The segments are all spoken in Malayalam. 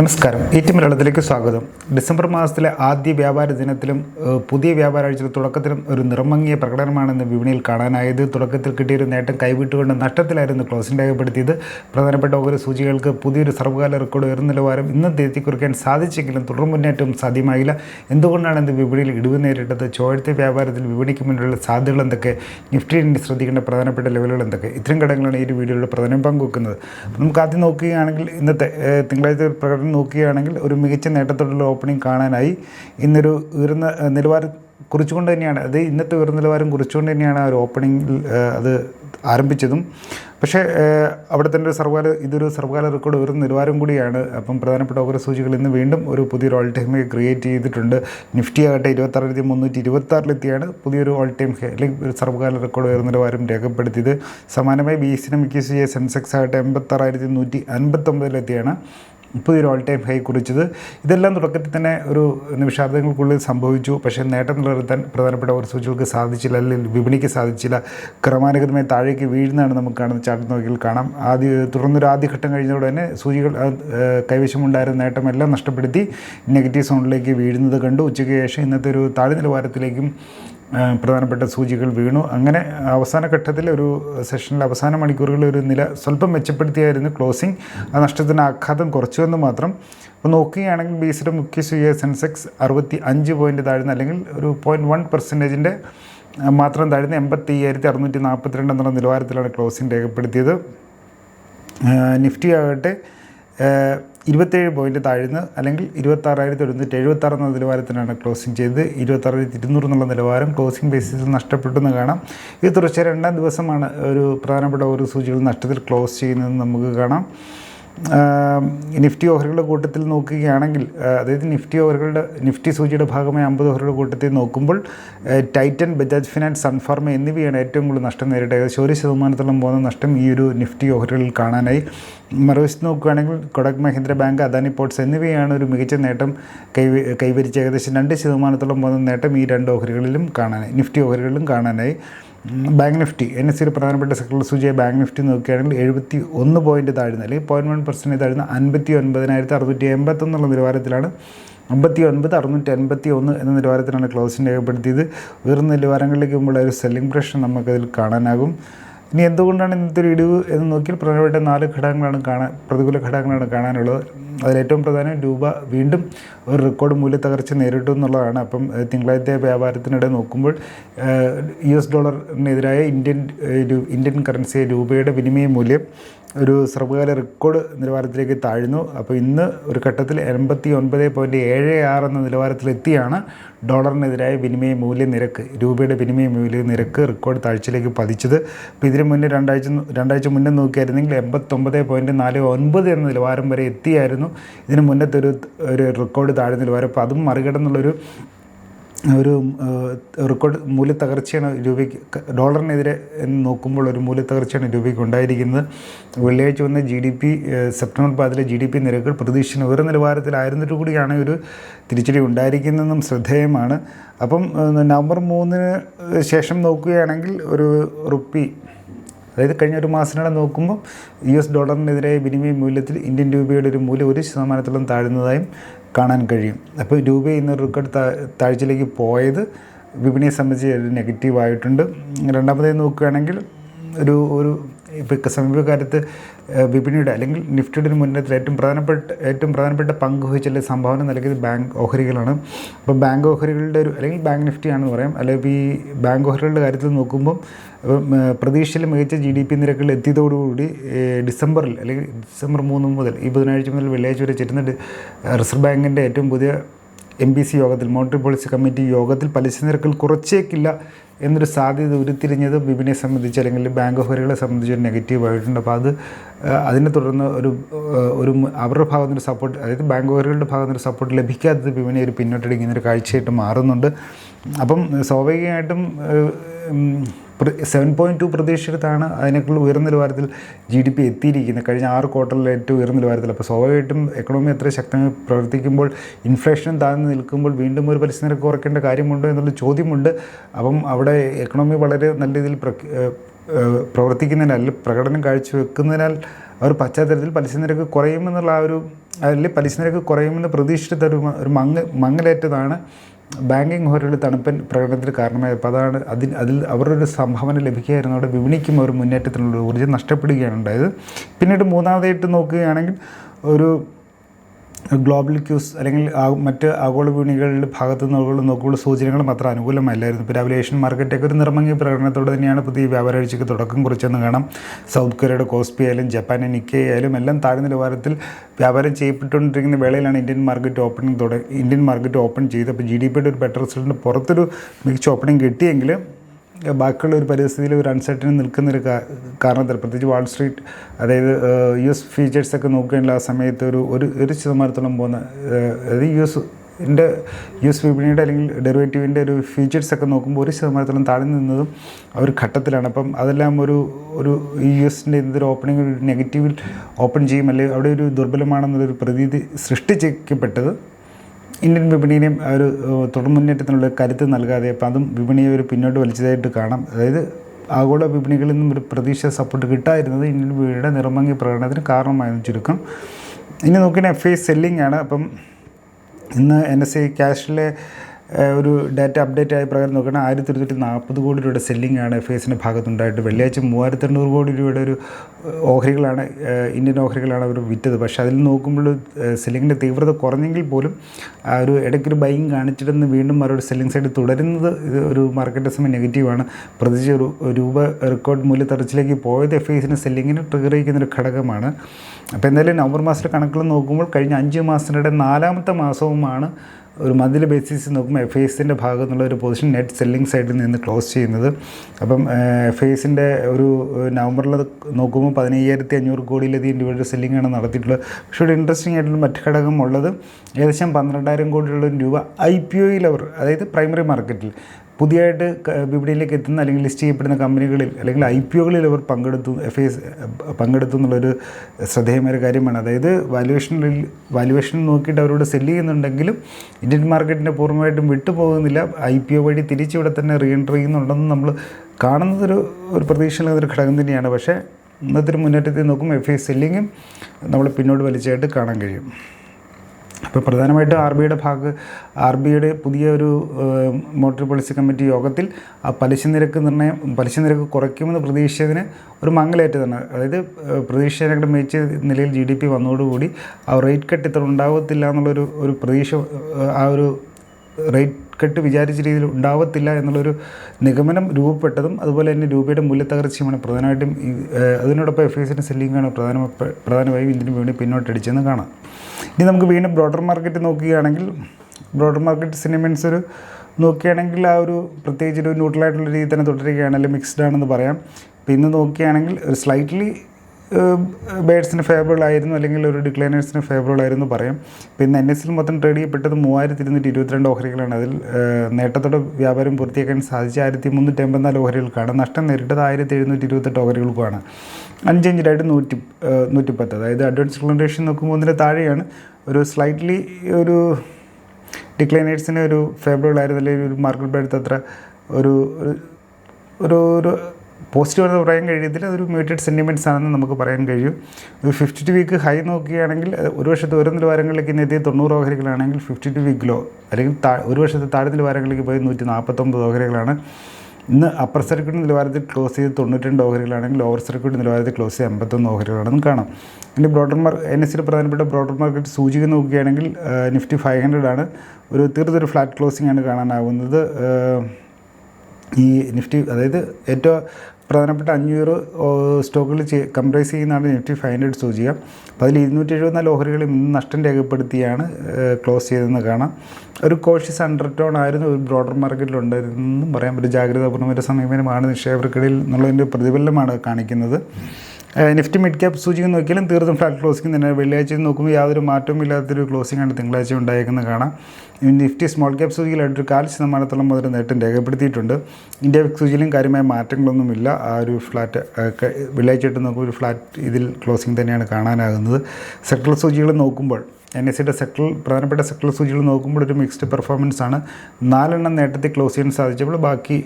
നമസ്കാരം. ഈ ടി മലയാളത്തിലേക്ക് സ്വാഗതം. ഡിസംബർ മാസത്തിലെ ആദ്യ വ്യാപാര ദിനത്തിലും പുതിയ വ്യാപാര ആഴ്ചയുടെ തുടക്കത്തിലും ഒരു നിർമ്മങ്ങിയ പ്രകടനമാണെന്ന് വിപണിയിൽ കാണാനായത്. തുടക്കത്തിൽ കിട്ടിയൊരു നേട്ടം കൈവിട്ടുകൊണ്ട് നഷ്ടത്തിലായിരുന്നു ക്ലോസിംഗ് രേഖപ്പെടുത്തിയത്. പ്രധാനപ്പെട്ട ഓരോ സൂചികൾക്ക് പുതിയൊരു സർവകാല റെക്കോർഡ് ഉയർന്ന നിലവാരം ഇന്ന് തിരുത്തി കുറിക്കാൻ സാധിച്ചെങ്കിലും തുടർ മുന്നേറ്റവും സാധ്യമായില്ല. എന്തുകൊണ്ടാണ് ഇന്ന് വിപണിയിൽ ഇടിവ് നേരിട്ടത്? ചോഴത്തെ വ്യാപാരത്തിൽ വിപണിക്ക് മുന്നിലുള്ള സാധ്യതകൾ എന്തൊക്കെ? നിഫ്റ്റി ശ്രദ്ധിക്കേണ്ട പ്രധാനപ്പെട്ട ലെവലുകൾ എന്തൊക്കെ? ഇത്തരം ഘടകങ്ങളാണ് ഈ ഒരു വീഡിയോയുടെ പ്രധാനം പങ്കുവെക്കുന്നത്. നമുക്ക് ആദ്യം നോക്കുകയാണെങ്കിൽ ഇന്നത്തെ തിങ്കളാഴ്ച പ്രകടനം നോക്കുകയാണെങ്കിൽ ഒരു മികച്ച നേട്ടത്തോടുള്ള ഓപ്പണിംഗ് കാണാനായി ഇന്നൊരു ഉയർന്ന നിലവാരം കുറിച്ചുകൊണ്ട് തന്നെയാണ്. അത് ഇന്നത്തെ ഉയർന്ന നിലവാരം കുറിച്ചുകൊണ്ട് തന്നെയാണ് ആ ഒരു ഓപ്പണിംഗിൽ അത് ആരംഭിച്ചതും. പക്ഷേ അവിടെ തന്നെ ഒരു സർവകാല ഇതൊരു സർവകാല റെക്കോർഡ് ഉയർന്ന നിലവാരം കൂടിയാണ്. അപ്പം പ്രധാനപ്പെട്ട ഓവർ സൂചികൾ ഇന്ന് വീണ്ടും ഒരു പുതിയൊരു ഓൾ ടൈം ഹൈ ക്രിയേറ്റ് ചെയ്തിട്ടുണ്ട്. നിഫ്റ്റി ആകട്ടെ ഇരുപത്താറായിരത്തി മുന്നൂറ്റി ഇരുപത്താറിലെത്തിയാണ് പുതിയൊരു ഓൾ ടൈം ഹൈ അല്ലെങ്കിൽ ഒരു സർവകാല റെക്കോർഡ് ഉയർന്ന നിലവാരം രേഖപ്പെടുത്തിയത്. സമാനമായി ബി എസിനും മിക്ക സി സെൻസെക്സ് ആകട്ടെ എൺപത്താറായിരത്തി നൂറ്റി അൻപത്തൊമ്പതിലെത്തിയാണ് പുതിയൊരു ഓൾ ടൈം ഹൈ കുറിച്ചത് ഇതെല്ലാം തുടക്കത്തിൽ തന്നെ ഒരു നിമിഷാർദ്ധങ്ങൾക്കുള്ളിൽ സംഭവിച്ചു. പക്ഷേ നേട്ടം നിലനിർത്താൻ പ്രധാനപ്പെട്ട ഒരു സൂചികൾക്ക് സാധിച്ചില്ല. അല്ലെങ്കിൽ വിപണിക്ക് സാധിച്ചില്ല. ക്രമാനുഗതമായി താഴേക്ക് വീഴുന്നതാണ് നമുക്ക് കാണുന്ന ചാർട്ട് നോക്കിയാൽ കാണാം. ആദ്യ തുടർന്നൊരു ആദ്യഘട്ടം കഴിഞ്ഞതോടെ തന്നെ സൂചികൾ കൈവശമുണ്ടായിരുന്ന നേട്ടമെല്ലാം നഷ്ടപ്പെടുത്തി. നെഗറ്റീവ് സോണിലേക്ക് വീഴുന്നത് കണ്ടു. ഉച്ചയ്ക്ക് ശേഷം ഇന്നത്തെ ഒരു താഴെ നിലവാരത്തിലേക്കും ആ, പ്രധാനപ്പെട്ട സൂചികൾ വീണു. അങ്ങനെ അവസാന ഘട്ടത്തിൽ ഒരു സെഷനിൽ അവസാന മണിക്കൂറുകളിൽ ഒരു നില സ്വല്പം മെച്ചപ്പെടുത്തിയായിരുന്നു ക്ലോസിംഗ്. ആ നഷ്ടത്തിന് ആഘാതം കുറച്ചു എന്ന് മാത്രം. അപ്പോൾ നോക്കുകയാണെങ്കിൽ ബീസിയുടെ മുഖ്യ സൂചിക സെൻസെക്സ് അറുപത്തി അഞ്ച് പോയിന്റ് താഴ്ന്ന അല്ലെങ്കിൽ ഒരു പോയിന്റ് വൺ പെർസെന്റേജിന്റെ മാത്രം താഴ്ന്ന എൺപത്തി അയ്യായിരത്തി അറുന്നൂറ്റി നാൽപ്പത്തിരണ്ട് എന്നുള്ള നിലവാരത്തിലാണ് ക്ലോസിംഗ് രേഖപ്പെടുത്തിയത്. നിഫ്റ്റി ആകട്ടെ ഇരുപത്തേഴ് പോയിന്റ് താഴ്ന്ന് അല്ലെങ്കിൽ ഇരുപത്താറായിരത്തി ഒരുന്നൂറ്റി എഴുപത്താറ് എന്ന നിലവാരത്തിലാണ് ക്ലോസിംഗ് ചെയ്തത്. ഇരുപത്താറായിരത്തി ഇരുന്നൂറ് എന്നുള്ള നിലവാരം ക്ലോസിംഗ് ബേസിസിൽ നഷ്ടപ്പെട്ടു എന്ന് കാണാം. ഇത് തുടർച്ച രണ്ടാം ദിവസമാണ് ഒരു പ്രധാനപ്പെട്ട ഒരു സൂചികൾ നഷ്ടത്തിൽ ക്ലോസ് ചെയ്യുന്നതെന്ന് നമുക്ക് കാണാം. നിഫ്റ്റി ഓഹരികളുടെ കൂട്ടത്തിൽ നോക്കുകയാണെങ്കിൽ അതായത് നിഫ്റ്റി ഓഹരികളുടെ നിഫ്റ്റി സൂചിയുടെ ഭാഗമായ അമ്പത് ഓഹരികളുടെ കൂട്ടത്തിൽ നോക്കുമ്പോൾ ടൈറ്റൻ ബജാജ് ഫിനാൻസ് സൺഫാർമ എന്നിവയാണ് ഏറ്റവും കൂടുതൽ നഷ്ടം നേരിട്ടത്. ഏകദേശം ഒരു ശതമാനത്തോളം പോകുന്ന നഷ്ടം ഈ ഒരു നിഫ്റ്റി ഓഹരികളിൽ കാണാനായി. മറുവശത്ത് നോക്കുകയാണെങ്കിൽ കൊടക് മഹീന്ദ്ര ബാങ്ക് അദാനി പോർട്സ് എന്നിവയാണ് ഒരു മികച്ച നേട്ടം കൈ കൈവരിച്ച ഏകദേശം രണ്ട് ശതമാനത്തോളം പോകുന്ന നേട്ടം ഈ രണ്ട് ഓഹരികളിലും കാണാനായി നിഫ്റ്റി ഓഹരികളിലും കാണാനായി. ബാങ്ക് നിഫ്റ്റി എൻ എസ് സിയുടെ പ്രധാനപ്പെട്ട സെക്ടറൽ സൂചിയായ ബാങ്ക് നിഫ്റ്റി നോക്കുകയാണെങ്കിൽ എഴുപത്തി ഒന്ന് പോയിന്റ് താഴ്ന്ന അല്ലെങ്കിൽ പോയിന്റ് വൺ പെർസെന്റ് താഴ്ന്ന അൻപത്തി ഒൻപതിനായിരത്തി അറുന്നൂറ്റി എൺപത്തൊന്നുള്ള നിലവാരത്തിലാണ്. അമ്പത്തി ഒൻപത് അറുന്നൂറ്റി അൻപത്തി ഒന്ന് എന്ന നിലവാരത്തിലാണ് ക്ലോസിംഗ് രേഖപ്പെടുത്തിയത്. ഉയർന്ന നിലവാരങ്ങളിലേക്ക് മുമ്പുള്ള ഒരു സെല്ലിംഗ് പ്രഷർ നമുക്കതിൽ കാണാനാകും. ഇനി എന്തുകൊണ്ടാണ് ഇന്നത്തെ ഒരു ഇടിവ് എന്ന് നോക്കിയാൽ പ്രധാനപ്പെട്ട നാല് ഘടകങ്ങളാണ് കാണാൻ പ്രതികൂല ഘടകങ്ങളാണ് കാണാനുള്ളത്. അതിലേറ്റവും പ്രധാനം രൂപ വീണ്ടും ഒരു റെക്കോർഡ് മൂല്യത്തകർച്ച നേരിട്ടു എന്നുള്ളതാണ്. അപ്പം തിങ്കളാഴ്ച വ്യാപാരത്തിനിടെ നോക്കുമ്പോൾ യു എസ് ഡോളറിനെതിരായ ഇന്ത്യൻ ഇന്ത്യൻ കറൻസി രൂപയുടെ വിനിമയ മൂല്യം ഒരു സർവകാല റെക്കോർഡ് നിലവാരത്തിലേക്ക് താഴ്ന്നു. അപ്പോൾ ഇന്ന് ഒരു ഘട്ടത്തിൽ എൺപത്തി ഒൻപത് പോയിന്റ് ഏഴ് ആറ് എന്ന നിലവാരത്തിലെത്തിയാണ് ഡോളറിനെതിരായ വിനിമയ മൂല്യ നിരക്ക് രൂപയുടെ വിനിമയ മൂല്യ നിരക്ക് റെക്കോർഡ് താഴ്ചയിലേക്ക് പതിച്ചത്. അപ്പോൾ ഇതിന് മുന്നേ രണ്ടാഴ്ച രണ്ടാഴ്ച മുന്നേ നോക്കിയായിരുന്നെങ്കിൽ എൺപത്തൊമ്പത് പോയിന്റ് നാല് ഒൻപത് എന്ന നിലവാരം വരെ എത്തിയായിരുന്നു. ഇതിന് മുന്നത്തെ ഒരു ഒരു റെക്കോർഡ് താഴ്ന്ന നിലവാരം. അപ്പോൾ അതും മറികടന്നുള്ളൊരു ഒരു റെക്കോർഡ് മൂല്യത്തകർച്ചയാണ് രൂപയ്ക്ക് ഡോളറിനെതിരെ എന്ന് നോക്കുമ്പോൾ ഒരു മൂല്യത്തകർച്ചയാണ് രൂപയ്ക്ക് ഉണ്ടായിരിക്കുന്നത്. വെള്ളിയാഴ്ച വന്ന ജി ഡി പി സെപ്റ്റംബർ പാതിലെ ജി ഡി പി നിരക്കുകൾ പ്രതീക്ഷിക്കുന്ന ഉയർന്ന നിലവാരത്തിലായിരുന്നിട്ട് കൂടിയാണ് ഒരു തിരിച്ചടി ഉണ്ടായിരിക്കുന്നതെന്നും ശ്രദ്ധേയമാണ്. അപ്പം നവംബർ മൂന്നിന് ശേഷം നോക്കുകയാണെങ്കിൽ ഒരു റുപ്പി അതായത് കഴിഞ്ഞ ഒരു മാസത്തിനിടെ നോക്കുമ്പോൾ യു എസ് ഡോളറിനെതിരെ വിനിമയ മൂല്യത്തിൽ ഇന്ത്യൻ രൂപയുടെ ഒരു മൂല്യം ഒരു ശതമാനത്തോളം താഴ്ന്നതായും കാണാൻ കഴിയും. അപ്പോൾ രൂപ ഇന്ന് റെക്കോർഡ് താഴ്ചയിലേക്ക് പോയത് വിപണിയെ സംബന്ധിച്ച് നെഗറ്റീവായിട്ടുണ്ട് രണ്ടാമതായി നോക്കുകയാണെങ്കിൽ ഒരു ഒരു ഇപ്പോൾ സമീപകാലത്ത് വിപണിയുടെ അല്ലെങ്കിൽ നിഫ്റ്റിയുടെ മുന്നേ മുന്നേറ്റത്തിൽ ഏറ്റവും പ്രധാനപ്പെട്ട ഏറ്റവും പ്രധാനപ്പെട്ട പങ്ക് വഹിച്ചുള്ള സംഭാവന നൽകിയത് ബാങ്ക് ഓഹരികളാണ്. അപ്പോൾ ബാങ്ക് ഓഹരികളുടെ ഒരു അല്ലെങ്കിൽ ബാങ്ക് നിഫ്റ്റിയാണെന്ന് പറയാം. അല്ലെങ്കിൽ ഈ ബാങ്ക് ഓഹരികളുടെ കാര്യത്തിൽ നോക്കുമ്പം പ്രതീക്ഷയിൽ മികച്ച ജി ഡി പി നിരക്കുകൾ എത്തിയതോടുകൂടി ഡിസംബറിൽ അല്ലെങ്കിൽ ഡിസംബർ മൂന്ന് മുതൽ ഈ ബുധനാഴ്ച മുതൽ വെള്ളിയാഴ്ച വരെ ചേരുന്ന റിസർവ് ബാങ്കിന്റെ ഏറ്റവും പുതിയ എം ബി സി യോഗത്തിൽ മോണിറ്ററി പോളിസി കമ്മിറ്റി യോഗത്തിൽ പലിശ നിരക്കിൽ കുറച്ചേക്കില്ല എന്നൊരു സാധ്യത ഉരുത്തിരിഞ്ഞത് വിപണിയെ സംബന്ധിച്ച് അല്ലെങ്കിൽ ബാങ്ക് ഓഹരികളെ സംബന്ധിച്ച് ഒരു നെഗറ്റീവ് ആയിട്ടുണ്ട്. അപ്പോൾ അത് അതിനെ തുടർന്ന് ഒരു ഒരു അവരുടെ ഭാഗത്തു നിന്ന് സപ്പോർട്ട് അതായത് ബാങ്ക് ഓഹരികളുടെ ഭാഗത്തു നിന്ന് സപ്പോർട്ട് ലഭിക്കാത്തത് വിപണി ഒരു പിന്നോട്ടടിക്കുന്ന ഒരു കാഴ്ചയായിട്ട് മാറുന്നുണ്ട്. അപ്പം സ്വാഭാവികമായിട്ടും സെവൻ പോയിന്റ് ടു പ്രതീക്ഷിച്ചിടത്താണ് അതിനേക്കാൾ ഉയർന്ന നിലവാരത്തിൽ ജി ഡി പി എത്തിയിരിക്കുന്നത്. കഴിഞ്ഞ ആറ് ക്വാർട്ടറിൽ ഏറ്റവും ഉയർന്ന നിലവാരത്തിൽ. അപ്പോൾ സ്വാഭാവികമായിട്ടും എക്കണോമി അത്ര ശക്തമായി പ്രവർത്തിക്കുമ്പോൾ ഇൻഫ്ലേഷൻ താഴ്ന്നു നിൽക്കുമ്പോൾ വീണ്ടും ഒരു പലിശ നിരക്ക് കുറയ്ക്കേണ്ട കാര്യമുണ്ടോ എന്നുള്ള ചോദ്യമുണ്ട്. അപ്പം അവിടെ എക്കണോമി വളരെ നല്ല രീതിയിൽ പ്രവർത്തിക്കുന്നതിനാൽ പ്രകടനം കാഴ്ചവെക്കുന്നതിനാൽ അവർ പശ്ചാത്തലത്തിൽ പലിശ നിരക്ക് കുറയുമെന്നുള്ള ആ ഒരു അല്ലെങ്കിൽ പലിശ നിരക്ക് കുറയുമെന്ന് പ്രതീക്ഷിച്ചിട്ട് ഒരു ഒരു മങ്ങ് മങ്ങലേറ്റതാണ്. ബാങ്കിങ് ഹോരയുടെ തണുപ്പൻ പ്രകടനത്തിന് കാരണമായത് അപ്പോൾ അതാണ് അതിൽ അതിൽ അവരുടെ ഒരു സംഭാവന ലഭിക്കുകയായിരുന്നതോടെ വിപണിക്കും ഒരു മുന്നേറ്റത്തിനുള്ള ഊർജം നഷ്ടപ്പെടുകയാണ് ഉണ്ടായത്. പിന്നീട് മൂന്നാമതായിട്ട് നോക്കുകയാണെങ്കിൽ ഒരു ഗ്ലോബൽ ക്യൂസ് അല്ലെങ്കിൽ മറ്റ് ആഗോള വിപണികളുടെ ഭാഗത്തു നിന്നുള്ള നോക്കുള്ള സൂചനകൾ മാത്രം അനുകൂലമല്ലായിരുന്നു. ഇപ്പോൾ രാവിലെ ഏഷ്യൻ മാർക്കറ്റൊക്കെ ഒരു നിർമ്മങ്ങിയ പ്രകടനത്തോടെ തന്നെയാണ് പുതിയ വ്യാപാരാഴ്ചയ്ക്ക് തുടക്കം കുറിച്ചെന്ന് കാണാം. സൗത്ത് കൊറിയയുടെ കോസ്പി ആയാലും ജപ്പാൻ നിക്കേ ആയാലും എല്ലാം താഴ്ന്ന നിലവാരത്തിൽ വ്യാപാരം ചെയ്യപ്പെട്ടുകൊണ്ടിരിക്കുന്ന വേളയിലാണ് ഇന്ത്യൻ മാർക്കറ്റ് ഓപ്പണിംഗ് തുടങ്ങി ഇന്ത്യൻ മാർക്കറ്റ് ഓപ്പൺ ചെയ്ത് അപ്പോൾ ജി ഡി പിയുടെ ഒരു ബെറ്റർ റിസൾട്ടിന് പുറത്തൊരു മികച്ച ഓപ്പണിംഗ് കിട്ടിയെങ്കിൽ ബാക്കിയുള്ള ഒരു പരിസ്ഥിതിയിൽ ഒരു അൺസെർട്ടനി നിൽക്കുന്നൊരു കാരണത്തിൽ പ്രത്യേകിച്ച് വാൾ സ്ട്രീറ്റ് അതായത് യു എസ് ഫീച്ചേഴ്സ് ഒക്കെ നോക്കുകയാണെങ്കിൽ ആ സമയത്ത് ഒരു ഒരു ഒരു ശതമാനത്തോളം പോകുന്ന അതായത് യു എസ് എന്റെ യു എസ് വിപണിയുടെ അല്ലെങ്കിൽ ഡെറിവേറ്റീവിന്റെ ഒരു ഫീച്ചേഴ്സ് ഒക്കെ നോക്കുമ്പോൾ ഒരു ശതമാനത്തോളം താഴ്ന്നു നിന്നതും ആ ഒരു ഘട്ടത്തിലാണ്. അപ്പം അതെല്ലാം ഒരു ഒരു യു എസിന്റെ എന്തൊരു ഓപ്പണിംഗ് ഒരു നെഗറ്റീവിൽ ഓപ്പൺ ചെയ്യും അല്ലെങ്കിൽ അവിടെ ഒരു ദുർബലമാണെന്നുള്ളൊരു പ്രതീതി സൃഷ്ടിച്ചിക്കപ്പെട്ടത് ഇന്ത്യൻ വിപണിയിലും ഒരു തുടർമുന്നേറ്റത്തിനുള്ള തുടർ മുന്നേറ്റത്തിനുള്ള കരുത്ത് നൽകാതെ അപ്പം അതും വിപണിയെ ഒരു പിന്നോട്ട് വലിച്ചതായിട്ട് കാണാം. അതായത് ആഗോള വിപണികളിൽ നിന്നും ഒരു പ്രതീക്ഷ സപ്പോർട്ട് കിട്ടാതിരുന്നത് ഇന്ത്യൻ വിപണിയുടെ നിറമങ്ങിയ പ്രകടനത്തിന് കാരണമായിരുന്നു ചുരുക്കം. ഇനി നോക്കിയാൽ എഫ് ഐ സെല്ലിംഗ് ആണ്. അപ്പം ഇന്ന് എൻ എസ് ഐ ക്യാഷിലെ ഒരു ഡാറ്റ അപ്ഡേറ്റ് ആയ പ്രകാരം നോക്കുകയാണെങ്കിൽ ആയിരത്തി ഇരുന്നൂറ്റി നാൽപ്പത് കോടി രൂപയുടെ സെല്ലിംഗ് ആണ് എഫ് എസിന്റെ ഭാഗത്തുണ്ടായിട്ട്. വെള്ളിയാഴ്ച മൂവായിരത്തി എണ്ണൂറ് കോടി രൂപയുടെ ഒരു ഓഹരികളാണ് ഇന്ത്യൻ ഓഹരികളാണ് അവർ വിറ്റത്. പക്ഷേ അതിൽ നോക്കുമ്പോൾ സെല്ലിങ്ങിന്റെ തീവ്രത കുറഞ്ഞെങ്കിൽ പോലും ആ ഒരു ഇടയ്ക്കൊരു ബൈങ് കാണിച്ചിട്ടെന്ന് വീണ്ടും മറുപടി സെല്ലിംഗ് സൈഡ് തുടരുന്നത് ഒരു മാർക്കറ്റ് സമയം നെഗറ്റീവാണ് പ്രത്യേകിച്ച് ഒരു രൂപ റെക്കോർഡ് മൂല്യത്തടച്ചിലേക്ക് പോയത് എഫ് ഐസിന് സെല്ലിങ്ങിന് ട്രിഗർ ചെയ്യുന്ന ഒരു ഘടകമാണ്. അപ്പോൾ എന്തായാലും നവംബർ മാസത്തിലെ കണക്കുകൾ നോക്കുമ്പോൾ കഴിഞ്ഞ അഞ്ച് മാസത്തിനിടെ നാലാമത്തെ മാസവുമാണ് ഒരു മന്ത്ലി ബേസിസ് നോക്കുമ്പോൾ എഫ് ഐസിന്റെ ഭാഗത്തു നിന്നുള്ള ഒരു പൊസിഷൻ നെറ്റ് സെല്ലിംഗ് സൈഡിൽ നിന്ന് ക്ലോസ് ചെയ്യുന്നത്. അപ്പം എഫ് ഐസിന്റെ ഒരു നവംബറിൽ നോക്കുമ്പോൾ പതിനയ്യായിരത്തി അഞ്ഞൂറ് കോടിയിലധികം രൂപയുടെ സെല്ലിംഗ് ആണ് നടത്തിയിട്ടുള്ളത്. പക്ഷേ ഇവിടെ ഇൻട്രസ്റ്റിംഗ് ആയിട്ടുള്ള മറ്റു ഘടകം ഉള്ളത് ഏകദേശം പന്ത്രണ്ടായിരം കോടിയുള്ള രൂപ ഐ പി ഒയിൽ അവർ അതായത് പ്രൈമറി മാർക്കറ്റിൽ പുതിയതായിട്ട് വിപണിയിലേക്ക് എത്തുന്ന അല്ലെങ്കിൽ ലിസ്റ്റ് ചെയ്യപ്പെടുന്ന കമ്പനികളിൽ അല്ലെങ്കിൽ ഐ പി ഒകളിൽ അവർ പങ്കെടുത്തു എഫ് എസ് പങ്കെടുത്തു എന്നുള്ളൊരു ശ്രദ്ധേയമായ കാര്യമാണ്. അതായത് വാല്യുവേഷനിൽ വാല്യുവേഷൻ നോക്കിയിട്ട് അവരോട് സെല്ല് ചെയ്യുന്നുണ്ടെങ്കിലും ഇന്ത്യൻ മാർക്കറ്റിനെ പൂർണമായിട്ടും വിട്ടുപോകുന്നില്ല. ഐ പി ഒ വഴി തിരിച്ചിവിടെ തന്നെ റീ എൻട്രി ചെയ്യുന്നുണ്ടെന്ന് നമ്മൾ കാണുന്നതൊരു ഒരു പ്രതീക്ഷയുള്ള ഒരു ഘടകം തന്നെയാണ്. പക്ഷേ ഇന്നത്തെ ഒരു മുന്നേറ്റത്തിൽ നോക്കുമ്പോൾ എഫ് ഐ സെല്ലിങ്ങും നമ്മൾ പിന്നോട്ട് വലിച്ചായിട്ട് കാണാൻ കഴിയും. അപ്പോൾ പ്രധാനമായിട്ട് ആർ ബിയുടെ ഭാഗ ആർ ബിയുടെ പുതിയ ഒരു മോട്ടോർ പോളിസി കമ്മിറ്റി യോഗത്തിൽ ആ പലിശ നിരക്ക് നിർണയം പലിശ നിരക്ക് കുറയ്ക്കുമെന്ന് പ്രതീക്ഷിച്ചതിന് ഒരു മംഗലേറ്റതാണ് അതായത് പ്രതീക്ഷിച്ചതിനെ മികച്ച നിലയിൽ ജി ഡി പി വന്നതോടുകൂടി ആ റേറ്റ് കട്ട് ഇത്ര ഉണ്ടാകത്തില്ല എന്നുള്ളൊരു ഒരു പ്രതീക്ഷ ആ ഒരു റേറ്റ് കട്ട് വിചാരിച്ച രീതിയിൽ ഉണ്ടാവത്തില്ല എന്നുള്ളൊരു നിഗമനം രൂപപ്പെട്ടതും അതുപോലെ തന്നെ രൂപയുടെ മൂല്യത്തകർച്ചയുമാണ് പ്രധാനമായിട്ടും അതിനോടൊപ്പം എഫ് എസിന്റെ സെല്ലിങ്ങാണ് പ്രധാന പ്രധാനമായും ഇന്ത്യൻ വിപണി പിന്നോട്ടടിച്ചെന്ന് കാണാം. ഇനി നമുക്ക് വീണ്ടും ബ്രോഡർ മാർക്കറ്റ് നോക്കുകയാണെങ്കിൽ ബ്രോഡർ മാർക്കറ്റ് സിനിമൻസ് ഒരു നോക്കുകയാണെങ്കിൽ ആ ഒരു പ്രത്യേകിച്ച് ഒരു ന്യൂട്രലായിട്ടുള്ള രീതിയിൽ തന്നെ തുടരുകയാണ് അല്ലെങ്കിൽ മിക്സ്ഡ് ആണെന്ന് പറയാം. പിന്നെ നോക്കുകയാണെങ്കിൽ ഒരു സ്ലൈറ്റ്ലി ബേഡ്സിന് ഫേവറബിൾ ആയിരുന്നു അല്ലെങ്കിൽ ഒരു ഡിക്ലൈനേഴ്സിന് ഫേവറബിൾ ആയിരുന്നു പറയാം. പിന്നെ എൻ എസിൽ മൊത്തം ട്രേഡ് ചെയ്യപ്പെട്ടത് മൂവായിരത്തി ഇരുന്നൂറ്റി ഇരുപത്തിരണ്ട് ഓഹരികളാണ്. അതിൽ നേട്ടത്തോടെ വ്യാപാരം പൂർത്തിയാക്കാൻ സാധിച്ച ആയിരത്തി മുന്നൂറ്റി എൺപത്തിനാല് ഓഹരികൾക്കാണ്. നഷ്ടം നേരിട്ടത് ആയിരത്തി എഴുന്നൂറ്റി ഇരുപത്തെട്ട് ഓഹരികൾക്കുമാണ്. അഞ്ചഞ്ചിലായിട്ട് നൂറ്റി നൂറ്റിപ്പത്ത്. അതായത് അഡ്വാൻസ് ക്ലണ്ടേഷൻ നോക്കുമ്പോൾ ഒന്നിന് താഴെയാണ്. ഒരു സ്ലൈറ്റ്ലി ഒരു ഡിക്ലൈനേഴ്സിന് ഒരു ഫേവറബിൾ ആയിരുന്നു അല്ലെങ്കിൽ ഒരു മാർക്കറ്റ് എടുത്ത് അത്ര ഒരു ഒരു- ഒരു ഒരു പോസിറ്റീവ് എന്ന് പറയാൻ കഴിയത്തില്ല അതൊരു മ്യൂട്ടഡ് സെന്റിമെന്റ്സ് ആണെന്ന് നമുക്ക് പറയാൻ കഴിയും. ഒരു ഫിഫ്റ്റി ടു വീക്ക് ഹൈ നോക്കുകയാണെങ്കിൽ ഒരു വർഷത്തെ ഉയർന്ന നിലവാരങ്ങളിലേക്ക് ഇന്ന് എത്തിയ തൊണ്ണൂറ് ഓഹരികളാണെങ്കിൽ ഫിഫ്റ്റി ടു വീക്കിലോ അല്ലെങ്കിൽ താ ഒരു വർഷത്തെ താഴെ നിലവാരങ്ങളിലേക്ക് പോയി നൂറ്റി നാൽപ്പത്തൊമ്പത് ഓഹരികളാണ്. ഇന്ന് അപ്പർ സർക്യൂട്ട് നിലവാരത്തിൽ ക്ലോസ് ചെയ്ത് തൊണ്ണൂറ്റിരണ്ട് ഓഹരികളാണെങ്കിൽ ലോവർ സർക്യൂട്ട് നിലവാരത്തിൽ ക്ലോസ് ചെയ്ത് അമ്പത്തൊന്ന് ഓഹരികളാണെന്ന് കാണാം. ഇനി ബ്രോഡർ മാർക്ക് എൻ എസിൽ പ്രധാനപ്പെട്ട ബ്രോഡർ മാർക്കറ്റ് സൂചിക നോക്കുകയാണെങ്കിൽ നിഫ്റ്റി ഫൈവ് ഹൺഡ്രഡ് ആണ്. ഒരു തീർത്തൊരു ഫ്ലാറ്റ് ക്ലോസിംഗ് ആണ് കാണാനാവുന്നത്. ഈ നിഫ്റ്റി അതായത് ഏറ്റവും പ്രധാനപ്പെട്ട അഞ്ഞൂറ് സ്റ്റോക്കുകൾ കംപ്രൈസ് ചെയ്യുന്നതാണ് നിഫ്റ്റി ഫൈവ് ഹൺഡ്രഡ് സൂചിക. അപ്പോൾ അതിൽ ഇരുന്നൂറ്റി എഴുപത്തിനാല് ഓഹരികൾ ഇന്ന് നഷ്ടം രേഖപ്പെടുത്തിയാണ് ക്ലോസ് ചെയ്തതെന്ന് കാണാം. ഒരു കോഷ്യസ് അണ്ടർടോൺ ആയിരുന്നു ഒരു ബ്രോഡർ മാർക്കറ്റിൽ ഉണ്ടായിരുന്നെന്നും പറയാം ഒരു ജാഗ്രതാപൂർണമായ സമീപനമാണ് നിക്ഷേപകർക്കിടയിൽ എന്നുള്ളതിന്റെ പ്രതിഫലനമാണ് കാണിക്കുന്നത്. നിഫ്റ്റി മിഡ് ക്യാപ് സൂചിക നോക്കിയാലും തീർത്തും ഫ്ലാറ്റ് ക്ലോസിംഗ് തന്നെ. വെള്ളിയാഴ്ച നോക്കുമ്പോൾ യാതൊരു മാറ്റവും ഇല്ലാത്തൊരു ക്ലോസിംഗ് ആണ് തിങ്കളാഴ്ച ഉണ്ടായിരിക്കുന്നത് കാണാം. നിഫ്റ്റി സ്മോൾ ക്യാപ് സൂചിയിൽ ഒരു കാൽ ശതമാനത്തോളം മുതൽ നേട്ടം രേഖപ്പെടുത്തിയിട്ടുണ്ട്. ഇന്ത്യ സൂചിയിലും കാര്യമായ മാറ്റങ്ങളൊന്നുമില്ല. ആ ഒരു ഫ്ലാറ്റ് വെള്ളിയാഴ്ചയായിട്ട് നോക്കുമ്പോൾ ഒരു ഫ്ലാറ്റ് ഇതിൽ ക്ലോസിംഗ് തന്നെയാണ് കാണാനാകുന്നത്. സെക്ടറൽ സൂചികൾ നോക്കുമ്പോൾ എൻ എസ് സിയുടെ സെക്ടറൽ പ്രധാനപ്പെട്ട സെക്ടറൽ സൂചികൾ നോക്കുമ്പോൾ ഒരു മിക്സ്ഡ് പെർഫോമൻസ് ആണ്. നാലെണ്ണം നേട്ടത്തിൽ ക്ലോസ് ചെയ്യാൻ സാധിച്ചപ്പോൾ ബാക്കി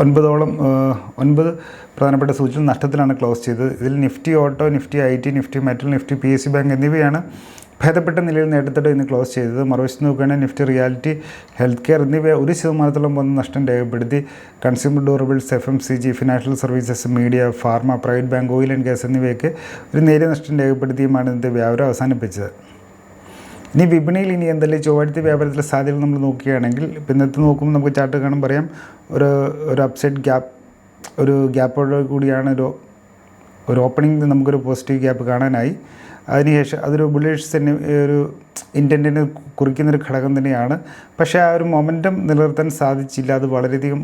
ഒൻപതോളം ഒൻപത് പ്രധാനപ്പെട്ട സൂചികൾ നഷ്ടത്തിലാണ് ക്ലോസ് ചെയ്തത്. ഇതിൽ Nifty auto Nifty I T Nifty metal Nifty P S C bank എന്നിവയാണ് ഭേദപ്പെട്ട നിലയിൽ നേട്ടത്തോടെ ഇന്ന് ക്ലോസ് ചെയ്തത്. മറുവശത്ത് നോക്കുകയാണെങ്കിൽ നിഫ്റ്റി റിയാലിറ്റി ഹെൽത്ത് കെയർ എന്നിവ ഒരു ശതമാനത്തോളം വന്ന് നഷ്ടം രേഖപ്പെടുത്തി. Consumer durables F M C G financial services media pharma private bank oil and gas എന്നിവയൊക്കെ ഒരു നേരിയ നഷ്ടം രേഖപ്പെടുത്തിയുമാണ് ഇന്നത്തെ വ്യാപാരം അവസാനിപ്പിച്ചത്. ഇനി വിപണിയിൽ ഇനി എന്തെല്ലാം ചൊവ്വാഴ്ച വ്യാപാരത്തിലെ സാധ്യതകൾ നമ്മൾ നോക്കുകയാണെങ്കിൽ ഇപ്പം ഇന്നത്തെ നോക്കുമ്പോൾ നമുക്ക് ചാർട്ട് കാണാൻ പറയാം. ഒരു ഒരു അപ്സൈഡ് ഗ്യാപ്പ് ഒരു ഗ്യാപ്പോട് കൂടിയാണ് ഒരു ഒരു ഓപ്പണിംഗ് നമുക്കൊരു പോസിറ്റീവ് ഗ്യാപ്പ് കാണാനായി. അതിനുശേഷം അതൊരു ബുള്ളിഷ് തന്നെ ഒരു ഇന്റന്റിന് കുറിക്കുന്നൊരു ഘടകം തന്നെയാണ്. പക്ഷേ ആ ഒരു മൊമെന്റം നിലനിർത്താൻ സാധിച്ചില്ല. അത് വളരെയധികം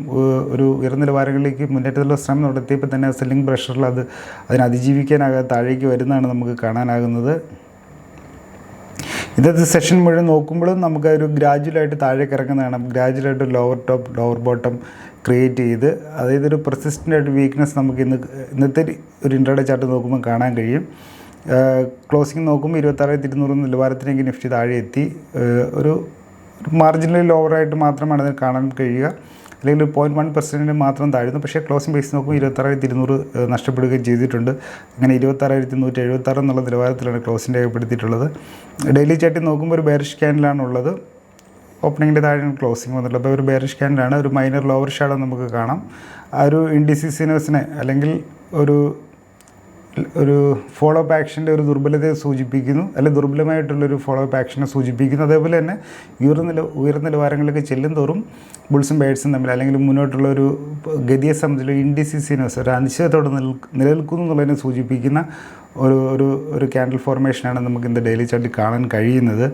ഒരു ഉയർന്ന നിലവാരങ്ങളിലേക്ക് മുന്നേറ്റത്തിലുള്ള ശ്രമം നടത്തിയപ്പോൾ തന്നെ സെല്ലിംഗ് പ്രഷറിൽ അത് അതിനെ അതിജീവിക്കാനാകാതെ താഴേക്ക് വരുന്നതാണ് നമുക്ക് കാണാനാകുന്നത്. ഇന്നത്തെ സെഷൻ മുഴുവൻ നോക്കുമ്പോഴും നമുക്ക് ഒരു ഗ്രാജുവലായിട്ട് താഴേക്ക് ഇറങ്ങുന്നതാണ്. ഗ്രാജുവലായിട്ട് lower top lower bottom create ചെയ്ത് അതായത് ഒരു പ്രസിസ്റ്റന്റ് ആയിട്ട് വീക്ക്നെസ് നമുക്ക് ഇന്ന് ഇന്നത്തെ ഒരു ഇൻട്രഡേ ചാർട്ട് നോക്കുമ്പോൾ കാണാൻ കഴിയും. ക്ലോസിംഗ് നോക്കുമ്പോൾ ഇരുപത്താറായിരത്തി ഇരുന്നൂറ് നിലവാരത്തിലേക്ക് നിഫ്റ്റി താഴെ എത്തി. ഒരു മാർജിനലി ലോവറായിട്ട് മാത്രമാണ് അതിന് കാണാൻ കഴിയുക. അല്ലെങ്കിൽ പോയിന്റ് വൺ പെർസെന്റിന് മാത്രം താഴ്ന്നു. പക്ഷേ ക്ലോസിംഗ് ബേസ് നോക്കുമ്പോൾ ഇരുപത്താറായിരത്തി ഇരുന്നൂറ് നഷ്ടപ്പെടുകയും ചെയ്തിട്ടുണ്ട്. അങ്ങനെ ഇരുപത്താറായിരത്തി നൂറ്റി എഴുപത്താറ് എന്നുള്ള നിലവാരത്തിലാണ് ക്ലോസിംഗ് രേഖപ്പെടുത്തിയിട്ടുള്ളത് ഡെയിലി ചാർട്ടിൽ നോക്കുമ്പോൾ ഒരു ബെയറിഷ് ഉള്ളത്. ഓപ്പണിങ്ങിന്റെ താഴെയാണ് ക്ലോസിംഗ് വന്നിട്ടുള്ളത്. അപ്പോൾ ഒരു ബെയറിഷ് സ്കാനിലാണ് ഒരു മൈനർ ലോവർ ഷാഡോ നമുക്ക് കാണാം. ആ ഒരു ഇൻഡിസിസിനസിനെ അല്ലെങ്കിൽ ഒരു ഒരു ഫോളോ അപ്പ് ആക്ഷന്റെ ഒരു ദുർബലതയെ സൂചിപ്പിക്കുന്നു അല്ലെങ്കിൽ ദുർബലമായിട്ടുള്ളൊരു ഫോളോ അപ്പ് ആക്ഷനെ സൂചിപ്പിക്കുന്നു. അതേപോലെ തന്നെ ഉയർന്ന ഉയർന്ന നിലവാരങ്ങളിലേക്ക് ചെല്ലും തോറും ബുൾസും ബേഡ്സും തമ്മിൽ അല്ലെങ്കിൽ മുന്നോട്ടുള്ള ഒരു ഗതിയെ സംബന്ധിച്ചുള്ള ഇൻഡിസിസിനോസ് ഒരു അനിശ്ചിതത്തോടെ നിൽ നിലനിൽക്കുന്നു എന്നുള്ളതിനെ സൂചിപ്പിക്കുന്ന ഒരു ഒരു ഒരു ക്യാൻഡിൽ ഫോർമേഷനാണ് നമുക്ക് ഇന്ന് ഡെയിലി ചാർട്ടിൽ കാണാൻ കഴിയുന്നത്.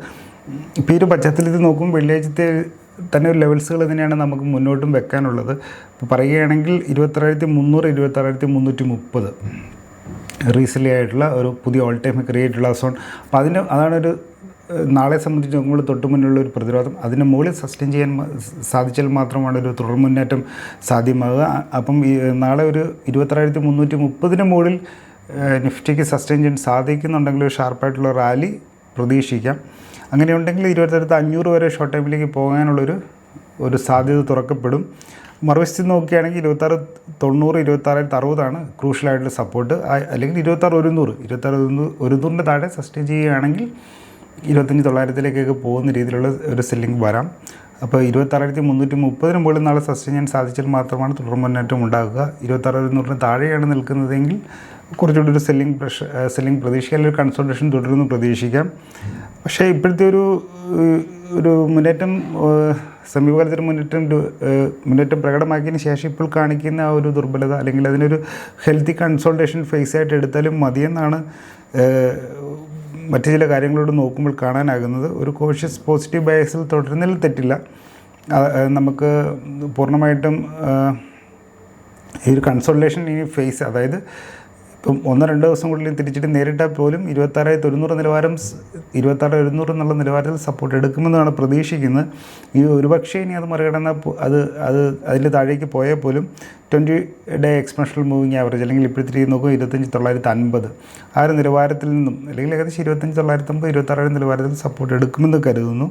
ഇപ്പോൾ ഈ ഒരു പശ്ചാത്തലത്തിൽ നോക്കുമ്പോൾ വെള്ളിയാഴ്ചത്തെ തന്നെ ഒരു ലെവൽസുകൾ തന്നെയാണ് നമുക്ക് മുന്നോട്ടും വെക്കാനുള്ളത്. ഇപ്പോൾ പറയുകയാണെങ്കിൽ ഇരുപത്താറായിരത്തി മുന്നൂറ് ഇരുപത്താറായിരത്തി മുന്നൂറ്റി മുപ്പത്. റീസെന്റ് ആയിട്ടുള്ള ഒരു പുതിയ ഓൾ ടൈം ക്രിയേറ്റ് ഉള്ള സോൺ അപ്പോൾ അതിന് അതാണ് ഒരു നാളെ സംബന്ധിച്ച് നോക്കുമ്പോൾ തൊട്ട് മുന്നിലുള്ള ഒരു പ്രതിരോധം. അതിന് മുകളിൽ സസ്റ്റെയിൻ ചെയ്യാൻ സാധിച്ചാൽ മാത്രമാണ് ഒരു തുടർ മുന്നേറ്റം സാധ്യമാകുക അപ്പം ഈ നാളെ ഒരു ഇരുപത്തിരായിരത്തി മുന്നൂറ്റി മുപ്പതിന് മുകളിൽ നിഫ്റ്റിക്ക് സസ്റ്റെയിൻ ചെയ്യാൻ സാധിക്കുന്നുണ്ടെങ്കിൽ ഒരു ഷാർപ്പായിട്ടുള്ള റാലി പ്രതീക്ഷിക്കാം. അങ്ങനെയുണ്ടെങ്കിൽ ഇരുപത്തായിരത്തി അഞ്ഞൂറ് വരെ ഷോർട്ട് ടൈമിലേക്ക് പോകാനുള്ളൊരു ഒരു സാധ്യത തുറക്കപ്പെടും. മറുവശത്ത് നോക്കുകയാണെങ്കിൽ ഇരുപത്താറ് തൊണ്ണൂറ് ഇരുപത്താറ് അറുപതാണ് ക്രൂഷ്യലായിട്ടുള്ള സപ്പോർട്ട് അല്ലെങ്കിൽ ഇരുപത്താറ് ഒരുന്നൂറ്. ഇരുപത്താറ് ഒരുന്നൂറ് ഒരുന്നൂറിന്റെ താഴെ സസ്റ്റെയിൻ ചെയ്യുകയാണെങ്കിൽ ഇരുപത്തഞ്ച് തൊള്ളായിരത്തിലേക്കൊക്കെ പോകുന്ന രീതിയിലുള്ള ഒരു സെല്ലിംഗ് വരാം. അപ്പോൾ ഇരുപത്താറായിരത്തി മുന്നൂറ്റി മുപ്പതിന് മുകളിൽ നാളെ സസ്റ്റെയിൻ ചെയ്യാൻ സാധിച്ചാൽ മാത്രമാണ് തുടർ മുന്നേറ്റം ഉണ്ടാകുക. ഇരുപത്താറ് ഒരുന്നൂറിന് താഴെയാണ് നിൽക്കുന്നതെങ്കിൽ കുറച്ചുകൂടി ഒരു സെല്ലിംഗ് പ്രഷർ സെല്ലിംഗ് പ്രതീക്ഷിക്കാം. അല്ലെങ്കിൽ ഒരു കൺസൾട്ടേഷൻ തുടരുന്നു പ്രതീക്ഷിക്കാം. പക്ഷേ ഇപ്പോഴത്തെ ഒരു ഒരു മുന്നേറ്റം ഏഹ്, സമീപകാലത്തൊരു മുന്നേറ്റം മുന്നേറ്റം പ്രകടമാക്കിയതിന് ശേഷം ഇപ്പോൾ കാണിക്കുന്ന ആ ഒരു ദുർബലത അല്ലെങ്കിൽ അതിനൊരു ഹെൽത്തി കൺസൾട്ടേഷൻ ഫേസ് ആയിട്ട് എടുത്താലും മതിയെന്നാണ് മറ്റു ചില കാര്യങ്ങളോട് നോക്കുമ്പോൾ കാണാനാകുന്നത്. ഒരു കോഷ്യസ് പോസിറ്റീവ് ബയസിൽ തുടരുന്നതിൽ തെറ്റില്ല. നമുക്ക് പൂർണമായിട്ടും ഈ ഒരു കൺസൾട്ടേഷൻ ഈ ഫേസ് അതായത് ഇപ്പം ഒന്നോ രണ്ടോ ദിവസം കൂടുതൽ തിരിച്ചിട്ട് നേരിട്ടാൽ പോലും ഇരുപത്താറായിരത്തി ഒരുന്നൂറ് നിലവാരം ഇരുപത്താറ് ഒരുന്നൂറ് എന്നുള്ള നിലവാരത്തിൽ സപ്പോർട്ട് എടുക്കുമെന്നാണ് പ്രതീക്ഷിക്കുന്നത്. ഈ ഒരുപക്ഷേ ഇനി അത് മറികടന്നാൽ അത് അത് അതിൽ താഴേക്ക് പോയാൽ പോലും twenty day exponential moving average അല്ലെങ്കിൽ ഇപ്പോഴത്തെ നോക്കുമ്പോൾ ഇരുപത്തഞ്ച് തൊള്ളായിരത്തി അൻപത് ആ ഒരു നിലവാരത്തിൽ നിന്നും അല്ലെങ്കിൽ ഏകദേശം ഇരുപത്തഞ്ച് തൊള്ളായിരത്തി അമ്പത് ഇരുപത്താറായിരം നിലവാരത്തിൽ സപ്പോർട്ട് എടുക്കുമെന്ന് കരുതുന്നു.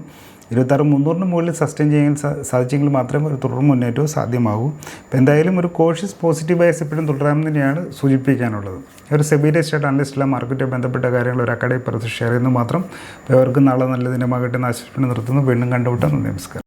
ഇരുപത്താറ് മുന്നൂറിന് മുകളിൽ സസ്റ്റെയിൻ ചെയ്യാൻ സാധിച്ചെങ്കിൽ മാത്രമേ ഒരു തുടർ മുന്നേറ്റവും സാധ്യമാകൂ. അപ്പോൾ എന്തായാലും ഒരു കോഷ്യസ് പോസിറ്റീവ് ബയസ് എപ്പോഴും തുടരാമെന്ന് തന്നെയാണ് സൂചിപ്പിക്കാനുള്ളത്. ഒരു സെബീരിയസ് സ്റ്റേറ്റ് അനലിസ്റ്റിലെ മാർക്കറ്റുമായി ബന്ധപ്പെട്ട കാര്യങ്ങൾ ഒരു അക്കാഡമി പ്രസ് ഷെയർ ചെയ്യുന്നത് മാത്രം. അവർക്ക് നാളെ നല്ല ദിനമാകട്ടെ എന്ന് നിർത്തുന്നു. വീണ്ടും കണ്ടുമുട്ടാം. നമസ്കാരം.